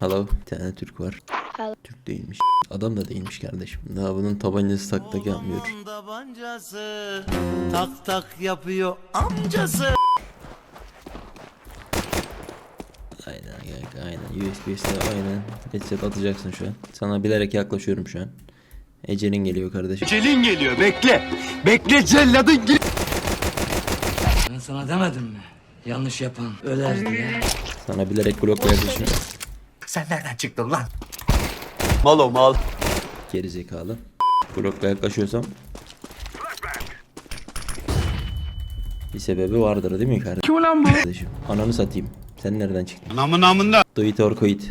Hello. Bir tane Türk var. Hello. Türk değilmiş. Adam da değilmiş kardeşim. Daha bunun tabancası tak tak yapmıyor. tabancası tak tak yapıyor amcası. Aynen kanka aynen. USB'si aynen. Headset atacaksın şu an. Sana bilerek yaklaşıyorum şu an. Ecelin geliyor kardeşim. Celin geliyor bekle. Bekle celladın gel. Ben sana demedim mi? Yanlış yapan öler diye. Sana bilerek blokla yaklaşıyorum. Sen nereden çıktın lan? Mal o mal. Geri zekalı. Blokla yaklaşıyorsam bir sebebi vardır değil mi kardeşim? Kim ulan bu? Kardeşim ananı satayım. Sen nereden çıktın? Namı namında. Do it or quit.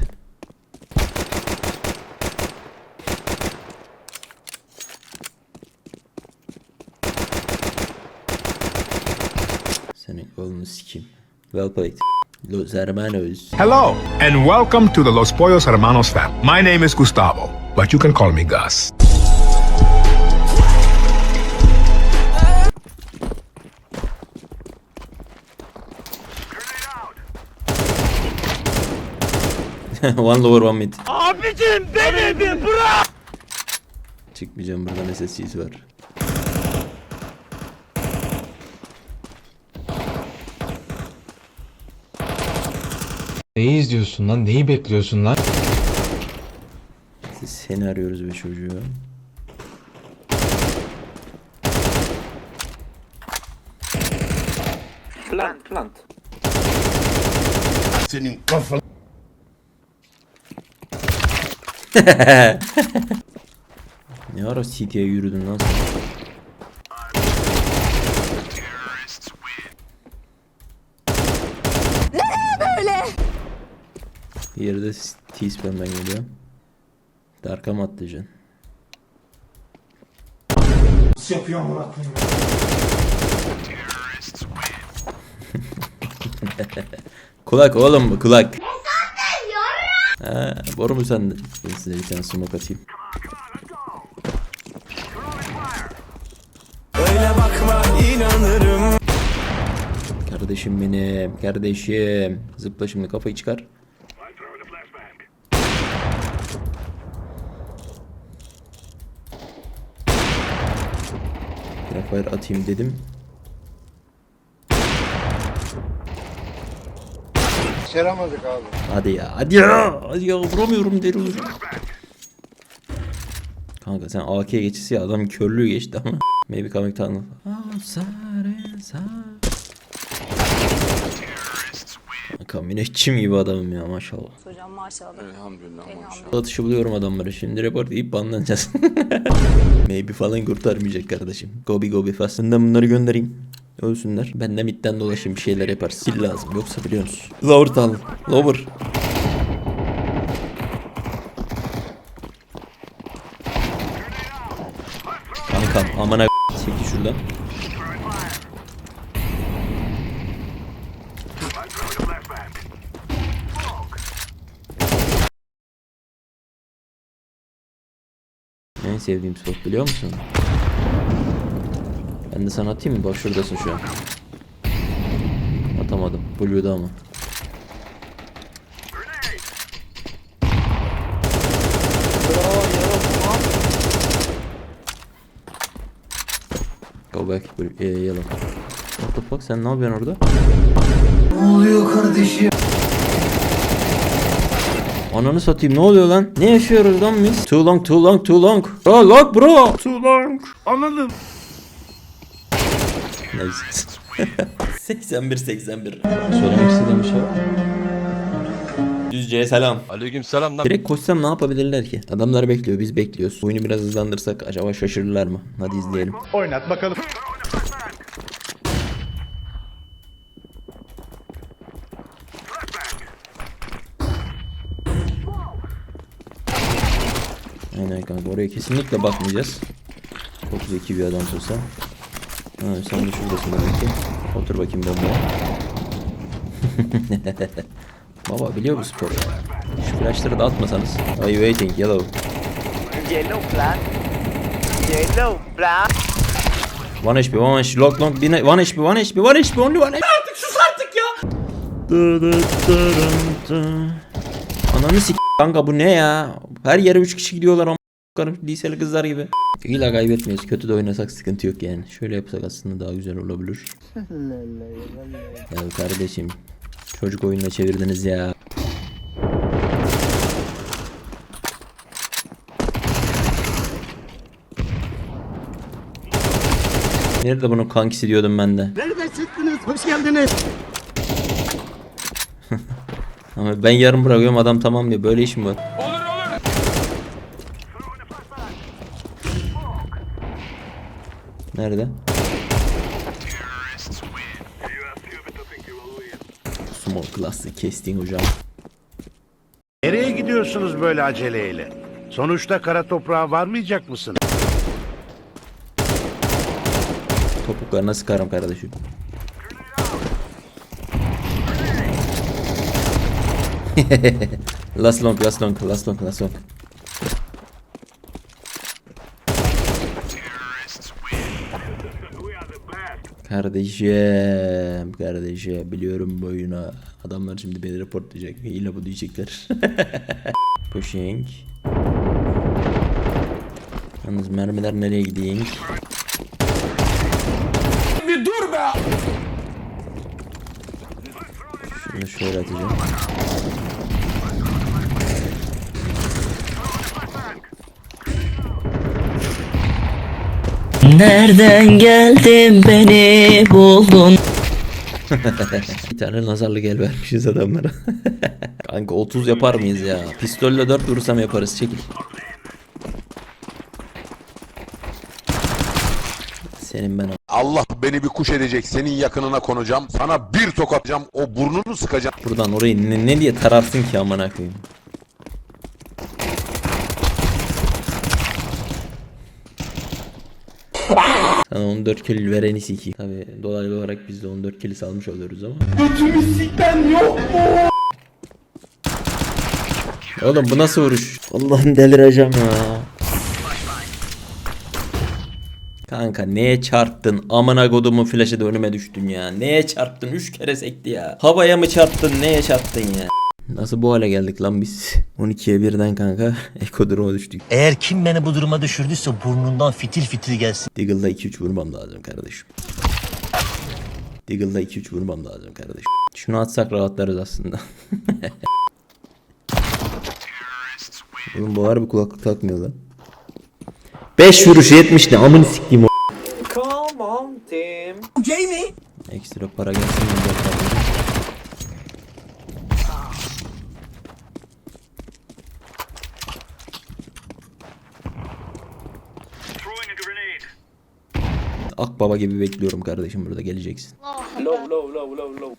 Senin kolunu sikeyim. Well played. Los hermanos. Hello, and welcome to the Los Pollos Hermanos fam. My name is Gustavo, but you can call me Gus. one lower one mid. Abicim beni bir bırak. Çıkmayacağım buradan SSC'si var. Neyi izliyorsun lan? Neyi bekliyorsun lan? Siz seni arıyoruz be çocuğu. Senin kafan. Ne ara CT'ye yürüdün lan sen? Bir yerde T-Spam'dan geliyor. Dark'a mı atlayacaksın? kulak oğlum bu kulak. Ha, boru mu sende? Ben size bir tane smoke atayım. Öyle bakma inanırım. Kardeşim benim, kardeşim. Zıpla şimdi kafayı çıkar. Grafer atayım dedim. Seramadık abi. Hadi ya, hadi ya, hadi ya vuramıyorum deli olacağım. Kanka sen AK geçisi ya adam körlüğü geçti ama. Maybe coming tunnel. Kanka müneccim gibi adamım ya maşallah. Hocam maşallah. Elhamdülillah. Atışı buluyorum adamları şimdi report deyip banlanacağız. Maybe falan kurtarmayacak kardeşim. Gobi gobi fast. Ben bunları göndereyim. Ölsünler. Ben de midden dolaşayım bir şeyler yapar. Sil lazım yoksa biliyor musun? Lower tunnel. Lower. Kankam amına çekil şuradan. Sevdiğim spot biliyor musun? Ben de sana atayım mı? Bak şuradasın şu an. Atamadım. Blue'da ama. Go back. Blue, e, yellow. What the fuck? Sen ne yapıyorsun orada? Ne oluyor kardeşim? Ananı satayım ne oluyor lan? Ne yaşıyoruz lan biz? Too long too long too long. Bro long bro. Too long. Anladım. Neyse. 81 81. Söylemek istediğim bir şey var? Düzce'ye selam. Aleyküm selam lan. Direkt koşsam ne yapabilirler ki? Adamlar bekliyor biz bekliyoruz. Oyunu biraz hızlandırsak acaba şaşırırlar mı? Hadi izleyelim. Oynat bakalım. Aynen kanka oraya kesinlikle bakmayacağız. Çok zeki bir adam olsa. Ha, sen de şuradasın demek ki. Otur bakayım bombaya. Baba biliyor bu sporu. Şu flashları da atmasanız. Are you waiting yellow? Yellow plan. Yellow plan. One HP, one HP, long long, one one HP, one HP, one HP, only one HP. Artık sus artık ya. Ananı sik kanka bu ne ya? Her yere 3 kişi gidiyorlar ama liseli kızlar gibi. İlla kaybetmeyiz. Kötü de oynasak sıkıntı yok yani. Şöyle yapsak aslında daha güzel olabilir. ya kardeşim. Çocuk oyununa çevirdiniz ya. Nerede bunun kankisi diyordum ben de. Nereden çıktınız? Hoş geldiniz. Ama ben yarım bırakıyorum adam tamam diyor. Böyle iş mi var? Nerede? Small class'ı kestin hocam. Nereye gidiyorsunuz böyle aceleyle? Sonuçta kara toprağa varmayacak mısın? Topuklarına sıkarım kardeşim. last long, last long, last long, last long. Kardeşim, kardeşim biliyorum bu oyunu. Adamlar şimdi beni reportlayacak. Hile bu diyecekler. Pushing. Yalnız mermiler nereye gideyim? Şunu şöyle atacağım. Nereden geldin beni buldun? Bir tane nazarlık el vermişiz adamlara. Kanka 30 yapar mıyız ya? Pistolle 4 vurursam yaparız çekil. Senin ben Allah beni bir kuş edecek. Senin yakınına konacağım. Sana bir tokatacağım. O burnunu sıkacağım. buradan orayı ne, ne diye tararsın ki amına koyayım. Sana 14 kill vereni siki. Tabi dolaylı olarak biz de 14 kill salmış oluyoruz ama. Oğlum bu nasıl vuruş? Allah'ım delireceğim ya. Kanka neye çarptın? Amına kodumun flash'ı da önüme düştün ya. Neye çarptın? 3 kere sekti ya. Havaya mı çarptın? Neye çarptın ya? Nasıl bu hale geldik lan biz? 12'ye birden kanka ekoduruma düştük. Eğer kim beni bu duruma düşürdüyse burnundan fitil fitil gelsin. Deagle'da 2-3 vurmam lazım kardeşim. Deagle'da 2-3 vurmam lazım kardeşim. Şunu atsak rahatlarız aslında. Oğlum bu harbi kulaklık takmıyor lan. 5 vuruş 70 ne amını sikeyim o. Come on team. Jamie. Ekstra para gelsin mi diye kardeşim. Akbaba gibi bekliyorum kardeşim burada geleceksin. Low low low low low.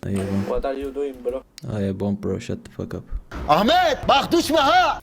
What are you doing bro? Hayır bomb bro shut the fuck up. Ahmet bak düşme ha.